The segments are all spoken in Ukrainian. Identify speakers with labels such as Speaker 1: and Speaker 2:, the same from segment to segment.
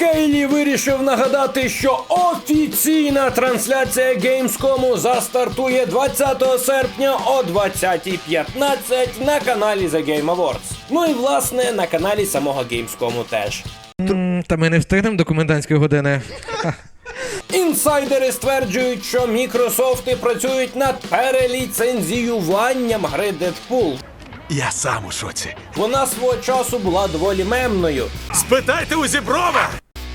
Speaker 1: Кейлі вирішив нагадати, що офіційна трансляція Gamescom застартує 20 серпня о 20.15 на каналі The Game Awards. Ну і власне на каналі самого Gamescom теж.
Speaker 2: Та ми не встигнемо до комендантської години.
Speaker 1: Інсайдери стверджують, що мікрософти працюють над переліцензіюванням гри Deadpool.
Speaker 3: Я сам у шоці.
Speaker 1: Вона свого часу була доволі мемною.
Speaker 3: Спитайте у зіброва!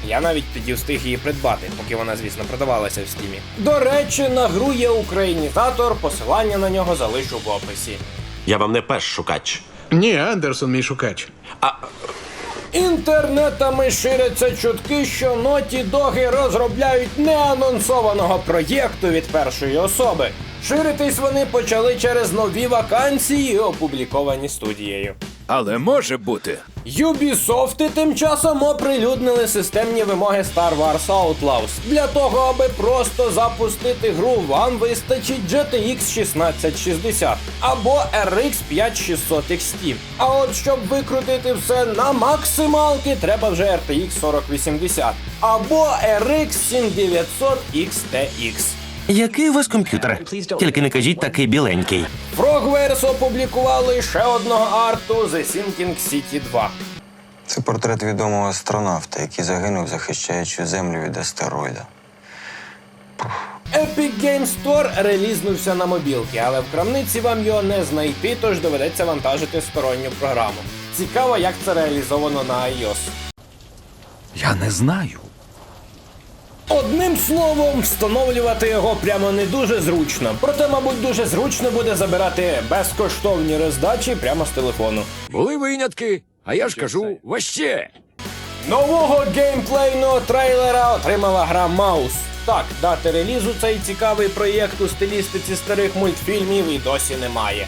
Speaker 1: Я навіть тоді встиг її придбати, поки вона, звісно, продавалася в стімі. До речі, на гру є українізатор, посилання на нього залишу в описі.
Speaker 4: Я вам не перш шукач.
Speaker 5: Ні, Андерсон мій шукач.
Speaker 1: Інтернетами ширяться чутки, що Ноті Доги розробляють неанонсованого проєкту від першої особи. Ширитись вони почали через нові вакансії, опубліковані студією.
Speaker 3: Але може бути.
Speaker 1: Ubisoft тим часом оприлюднили системні вимоги Star Wars Outlaws. Для того, аби просто запустити гру, вам вистачить GTX 1660 або RX 5600 XT. А от щоб викрутити все на максималки, треба вже RTX 4080 або RX 7900 XTX.
Speaker 6: Який у вас комп'ютер? Тільки не кажіть такий біленький.
Speaker 1: Frogwares опублікували ще одного арту The Sinking City 2.
Speaker 7: Це портрет відомого астронавта, який загинув, захищаючи землю від астероїда.
Speaker 1: Epic Games Store релізнувся на мобілки, але в крамниці вам його не знайти, тож доведеться вантажити сторонню програму. Цікаво, як це реалізовано на iOS.
Speaker 3: Я не знаю.
Speaker 1: Одним словом, встановлювати його прямо не дуже зручно. Проте, мабуть, дуже зручно буде забирати безкоштовні роздачі прямо з телефону.
Speaker 3: Були винятки, а я ж кажу, ваще.
Speaker 1: Нового геймплейного трейлера отримала гра Маус. Так, дати релізу цей цікавий проєкт у стилістиці старих мультфільмів і досі немає.